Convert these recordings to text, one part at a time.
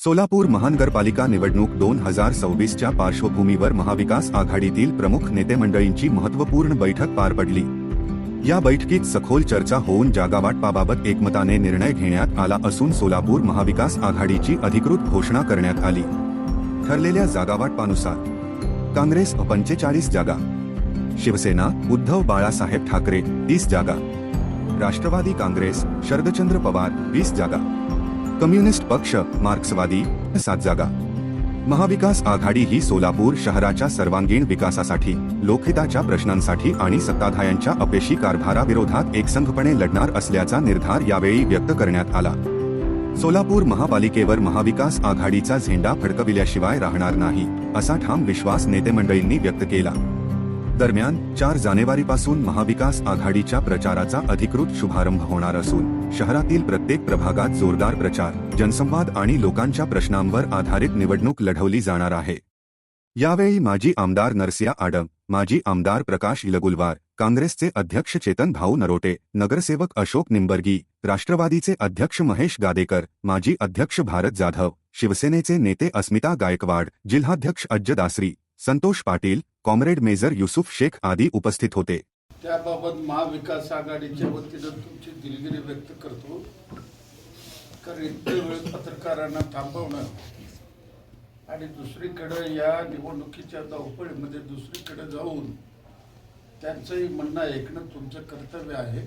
सोलापूर महानगरपालिका निवडणूक दोन हजार सव्वीसच्या पार्श्वभूमीवर महाविकास आघाडीतील प्रमुख नेते मंडळींची महत्त्वपूर्ण बैठक पार पडली. या बैठकीत सखोल चर्चा होऊन जागावाटपाबाबत एकमताने निर्णय घेण्यात आला असून सोलापूर महाविकास आघाडीची अधिकृत घोषणा करण्यात आली. ठरलेल्या जागावाटपानुसार काँग्रेस पंचेचाळीस जागा शिवसेना उद्धव बाळासाहेब ठाकरे तीस जागा राष्ट्रवादी काँग्रेस शरदचंद्र पवार वीस जागा कम्युनिस्ट पक्ष मार्क्सवादी सात जागा. महाविकास आघाडी ही सोलापूर शहराच्या सर्वांगीण विकासासाठी लोकहिताच्या प्रश्नांसाठी आणि सत्ताधाऱ्यांच्या अपेशी कारभाराविरोधात एकसंघपणे लढणार असल्याचा निर्धार यावेळी व्यक्त करण्यात आला. सोलापूर महापालिकेवर महाविकास आघाडीचा झेंडा फडकविल्याशिवाय राहणार नाही असा ठाम विश्वास नेतेमंडळींनी व्यक्त केला. दरम्यान चार जानेवारीपासून महाविकास आघाडीच्या प्रचाराचा अधिकृत शुभारंभ होणार असून शहरातील प्रत्येक प्रभागात जोरदार प्रचार जनसंवाद आणि लोकांच्या प्रश्नांवर आधारित निवडणूक लढवली जाणार आहे. यावेळी माजी आमदार नरसिया आडम माजी आमदार प्रकाश इलगुलवार काँग्रेसचे अध्यक्ष चेतन भाऊ नरोटे नगरसेवक अशोक निंबर्गी राष्ट्रवादीचे अध्यक्ष महेश गादेकर माजी अध्यक्ष भारत जाधव शिवसेनेचे नेते अस्मिता गायकवाड जिल्हाध्यक्ष अज्ज दासरी संतोष पाटील कॉम्रेड मेजर युसुफ शेख आदी उपस्थित होते. त्याबाबत महाविकास आघाडीच्या वतीनं तुमची दिलगिरी व्यक्त करतो. कारण इतके वेळ पत्रकारांना थांबवणं आणि दुसरीकडे या निवडणुकीच्या धावपळीमध्ये दुसरीकडे जाऊन त्यांचंही म्हणणं ऐकणं तुमचं कर्तव्य आहे.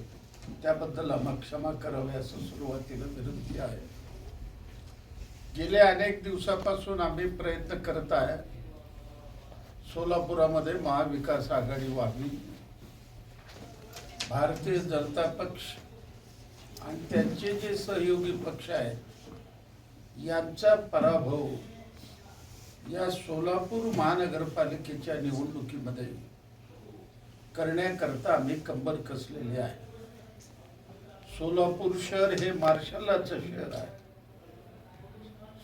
त्याबद्दल आम्हाला क्षमा करावी असं सुरुवातीला विनंती आहे. गेल्या अनेक दिवसापासून आम्ही प्रयत्न करत आहे. सोलापुरामध्ये महाविकास आघाडी व्हावी भारतीय जनता पक्ष आणि त्यांचे जे सहयोगी पक्ष आहेत यांचा पराभव या सोलापूर महानगरपालिकेच्या निवडणुकीमध्ये करण्याकरता आम्ही कंबर कसलेले आहे. सोलापूर शहर हे मार्शलाचं शहर आहे.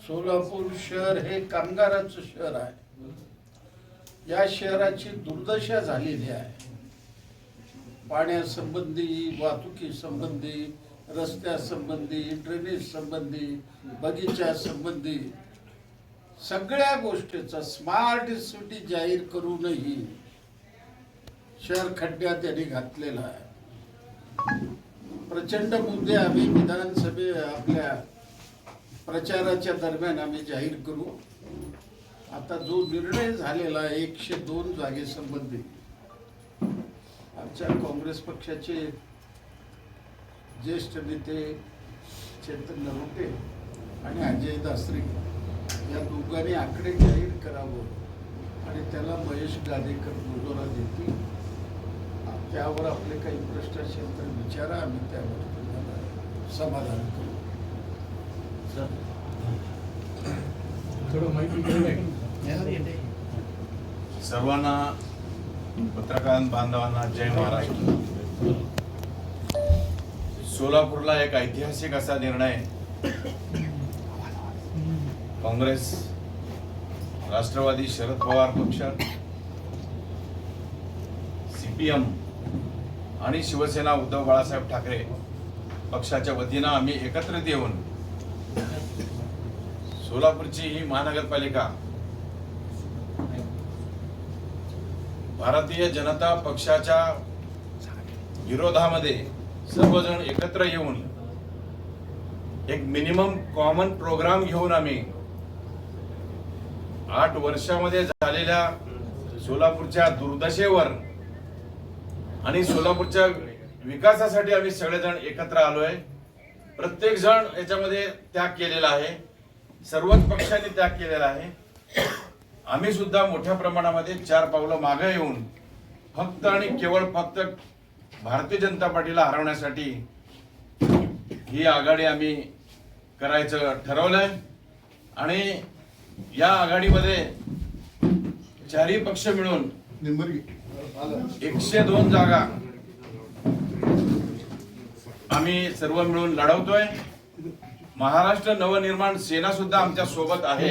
सोलापूर शहर हे कामगाराचं शहर आहे. या शहराची दुर्दशा झालेली आहे. पाण्यासंबंधी वाहतुकी संबंधी रस्त्यासंबंधी ड्रेनेज संबंधी बगीचासंबंधी सगळ्या गोष्टीचा स्मार्ट सिटी जाहीर करूनही शहर खड्ड्यात त्यांनी घातलेला आहे. प्रचंड मुद्दे आम्ही विधानसभे आपल्या प्रचाराच्या दरम्यान आम्ही जाहीर करू. आता जो निर्णय झालेला एकशे दोन जागेसंबंधी आमच्या काँग्रेस पक्षाचे ज्येष्ठ नेते चेतन नरोटे आणि अजय दासरी या दोघांनी आकडे जाहीर करावं आणि त्याला महेश गादेकर दुजोरा देतील. त्यावर आपले काही प्रश्न असेल तर विचारा आम्ही त्यावर तुम्हाला समाधान करू. थोडं माहिती सर्वांना पत्रकार बांधवांना जय महाराष्ट्र सोलापूरला एक ऐतिहासिक असा निर्णय काँग्रेस राष्ट्रवादी शरद पवार पक्ष सीपीएम आणि शिवसेना उद्धव बाळासाहेब ठाकरे पक्षाच्या वतीनं आम्ही एकत्रित येऊन सोलापूरची ही महानगरपालिका भारतीय जनता पक्षाच्या विरोधामध्ये सर्वजण एकत्र येऊन एक मिनिमम कॉमन प्रोग्राम घेऊन आम्ही आठ वर्षामध्ये झालेल्या सोलापूरच्या दुर्दशेवर आणि सोलापूरच्या विकासासाठी आम्ही सगळेजण एकत्र आलोय. प्रत्येक जण याच्यामध्ये त्याग केलेला आहे. सर्वच पक्षांनी त्याग केलेला आहे. आम्ही सुद्धा मोठ्या प्रमाणामध्ये चार पावलं मागे येऊन फक्त आणि केवळ फक्त भारतीय जनता पार्टीला हरवण्यासाठी ही आघाडी आम्ही करायचं ठरवलंय. आणि या आघाडीमध्ये चारही पक्ष मिळून एकशे दोन जागा आम्ही सर्व मिळून लढवतोय. महाराष्ट्र नवनिर्माण सेना सुद्धा आमच्यासोबत आहे.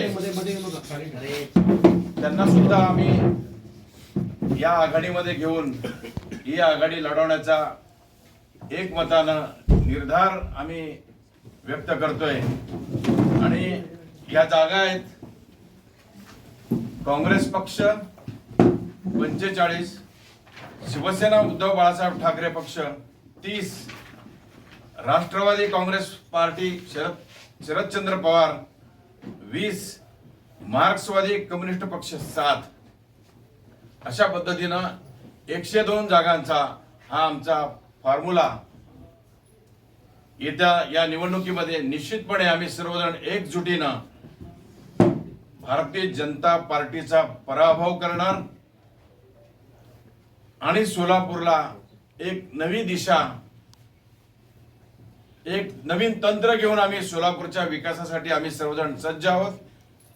त्यांना सुद्धा आम्ही या आघाडीमध्ये घेऊन ही आघाडी लढवण्याचा एकमतानं निर्धार आम्ही व्यक्त करतोय. आणि या जागा आहेत. काँग्रेस पक्ष पंचेचाळीस शिवसेना उद्धव बाळासाहेब ठाकरे पक्ष तीस. राष्ट्रवादी काँग्रेस पार्टी शरद शरदचंद्र पवार वीस मार्क्सवादी कम्युनिस्ट पक्ष सात. अशा पद्धतीनं एकशे दोन जागांचा हा आमचा फॉर्म्युला. येत्या या निवडणुकीमध्ये निश्चितपणे आम्ही सर्वजण एकजुटीनं भारतीय जनता पार्टीचा पराभव करणार आणि सोलापूरला एक नवी दिशा एक नवीन तंत्र घेऊन आम्ही सोलापूरच्या विकासासाठी आम्ही सर्वजण सज्ज आहोत.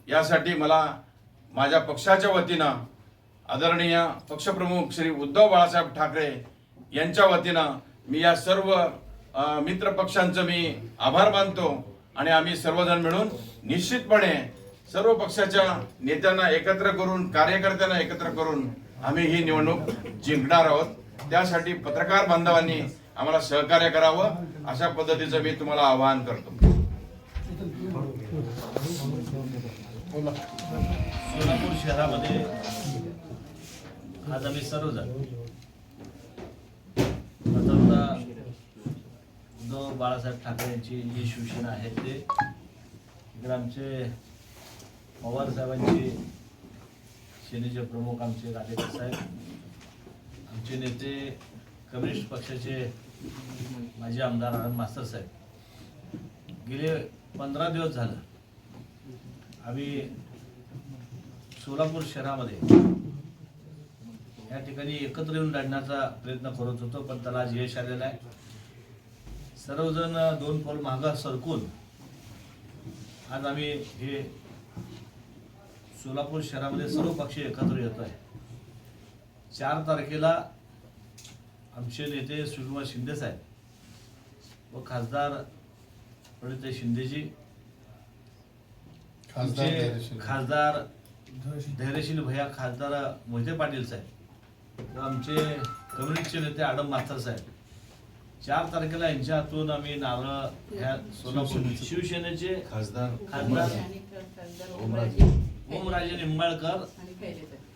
यासाठी मला माझ्या पक्षाच्या वतीनं आदरणीय पक्षप्रमुख श्री उद्धव बाळासाहेब ठाकरे यांच्या वतीनं मी या सर्व मित्र पक्षांचं मी आभार मानतो आणि आम्ही सर्वजण मिळून निश्चितपणे सर्व पक्षाच्या नेत्यांना एकत्र करून कार्यकर्त्यांना एकत्र करून आम्ही ही निवडणूक जिंकणार आहोत. त्यासाठी पत्रकार बांधवांनी आम्हाला सहकार्य करावं अशा पद्धतीचं मी तुम्हाला आवाहन करतो. सोलापूर शहरामध्ये आज आम्ही सर्वजण प्रथमतः उद्धव बाळासाहेब ठाकरे यांची जी शिवसेना आहे ते इकडे आमचे पवार साहेबांची सेनेचे प्रमुख आमचे राजेंद्र साहेब आमचे नेते कम्युनिस्ट पक्षाचे माजी आमदार आनंद मास्तर साहेब. गेले पंधरा दिवस झालं. आम्ही सोलापूर शहरामध्ये या ठिकाणी एकत्र येऊन लढण्याचा प्रयत्न करत होतो पण त्याला आज यश आलेलं आहे. सर्वजण दोन पाऊल मागं सरकून आज आम्ही हे सोलापूर शहरामध्ये सर्व पक्ष एकत्र येत आहे चार तारखेला आमचे नेते सुषमा शिंदे साहेब व खासदार प्रणित शिंदेजी. खासदार धैर्यशील भैया. खासदार मोहिते पाटील साहेब व आमचे कम्युनिस्टचे नेते आडम मास्तर साहेब. चार तारखेला यांच्या हातून आम्ही नारळ ह्या सोलापूर शिवसेनेचे खासदार खासदार ओमराजे. निंबाळकर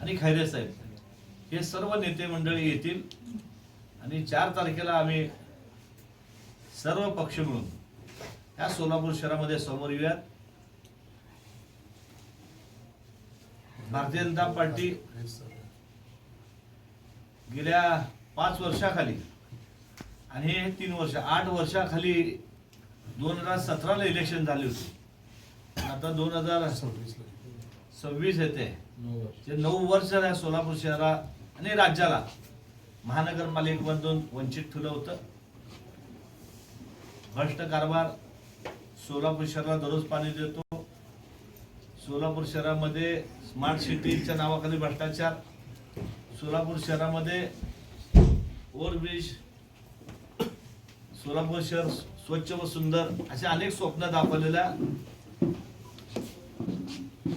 आणि खैरे साहेब. हे सर्व नेते मंडळी येतील. आणि चार तारखेला आम्ही सर्व पक्ष मिळून या सोलापूर शहरामध्ये समोर येऊयात. भारतीय जनता पार्टी गेल्या पाच वर्षाखाली आणि हे तीन वर्ष आठ वर्षाखाली दोन हजार सतराला इलेक्शन झाले होते. आता दोन हजार सव्वीस येते. ते नऊ वर्ष सोलापूर शहरा आणि राज्याला महानगरपालिकेमधून वंचित ठेवलं होतं. भ्रष्ट कारभार सोलापूर शहराला दररोज पाणी देतो. सोलापूर शहरामध्ये स्मार्ट सिटीच्या नावाखाली भ्रष्टाचार. सोलापूर शहरामध्ये ओव्हरब्रिज सोलापूर शहर स्वच्छ व सुंदर असे अनेक स्वप्न दाखवलेल्या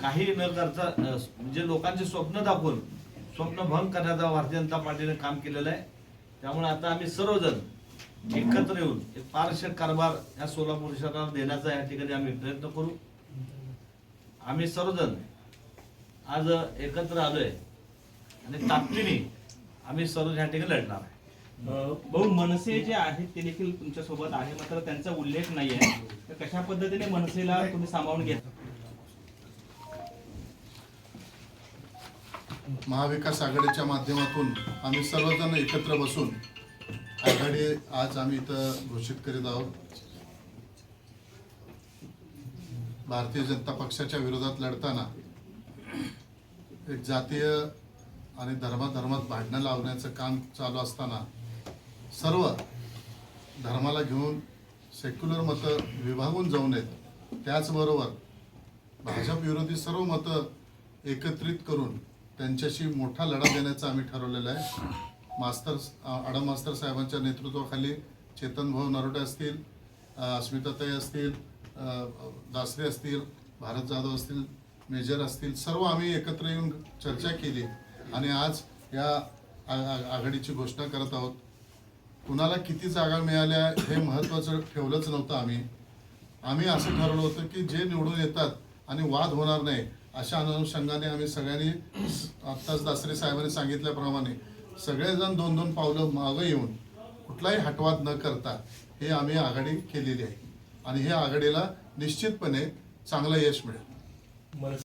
काही न करता म्हणजे लोकांचे स्वप्न दाखवून स्वप्न भंग करण्याचा भारतीय जनता पार्टीने काम केलेलं आहे. त्यामुळे आता आम्ही सर्वजण एकत्र येऊन एक पारदर्शक कारभार या सोलापूर शहराला देण्याचा या ठिकाणी आम्ही प्रयत्न करू. आम्ही सर्वजण आज एकत्र आलोय आणि ताकदीने आम्ही सर्व या ठिकाणी लढणार आहे. भाऊ मनसे जे आहेत ते देखील तुमच्यासोबत आहे मात्र त्यांचा उल्लेख नाही आहे तर कशा पद्धतीने मनसेला तुम्ही सामावून घेता? महाविकास आघाडीच्या माध्यमातून आम्ही सर्वजण एकत्र बसून आघाडी आज आम्ही इथं घोषित करीत आहोत. भारतीय जनता पक्षाच्या विरोधात लढताना एक जातीय आणि धर्माधर्मात भांडणं लावण्याचं काम चालू असताना सर्व धर्माला घेऊन सेक्युलर मतं विभागून जाऊ नयेत. त्याचबरोबर भाजप विरोधी सर्व मतं एकत्रित करून त्यांच्याशी मोठा लढा देण्याचं आम्ही ठरवलेलं आहे. मास्तर आडम मास्तर साहेबांच्या नेतृत्वाखाली चेतन भाऊ नरोटे असतील अस्मिताताई असतील दासरे असतील भारत जाधव असतील मेजर असतील सर्व आम्ही एकत्र येऊन चर्चा केली आणि आज या आ- आघाडीची घोषणा करत आहोत. कुणाला किती जागा मिळाल्या हे महत्त्वाचं ठेवलंच नव्हतं आम्ही. आम्ही असं ठरवलं होतं की जे निवडून येतात आणि वाद होणार नाही अशा अनुषंगाने आम्ही सगळ्यांनी आत्ताच दासरे साहेबांनी सांगितल्याप्रमाणे सगळेजण दोन दोन पावलं मागं येऊन कुठलाही हटवाद न करता हे आम्ही आघाडी केलेली आहे. आणि हे आघाडीला निश्चितपणे चांगलं यश मिळेल.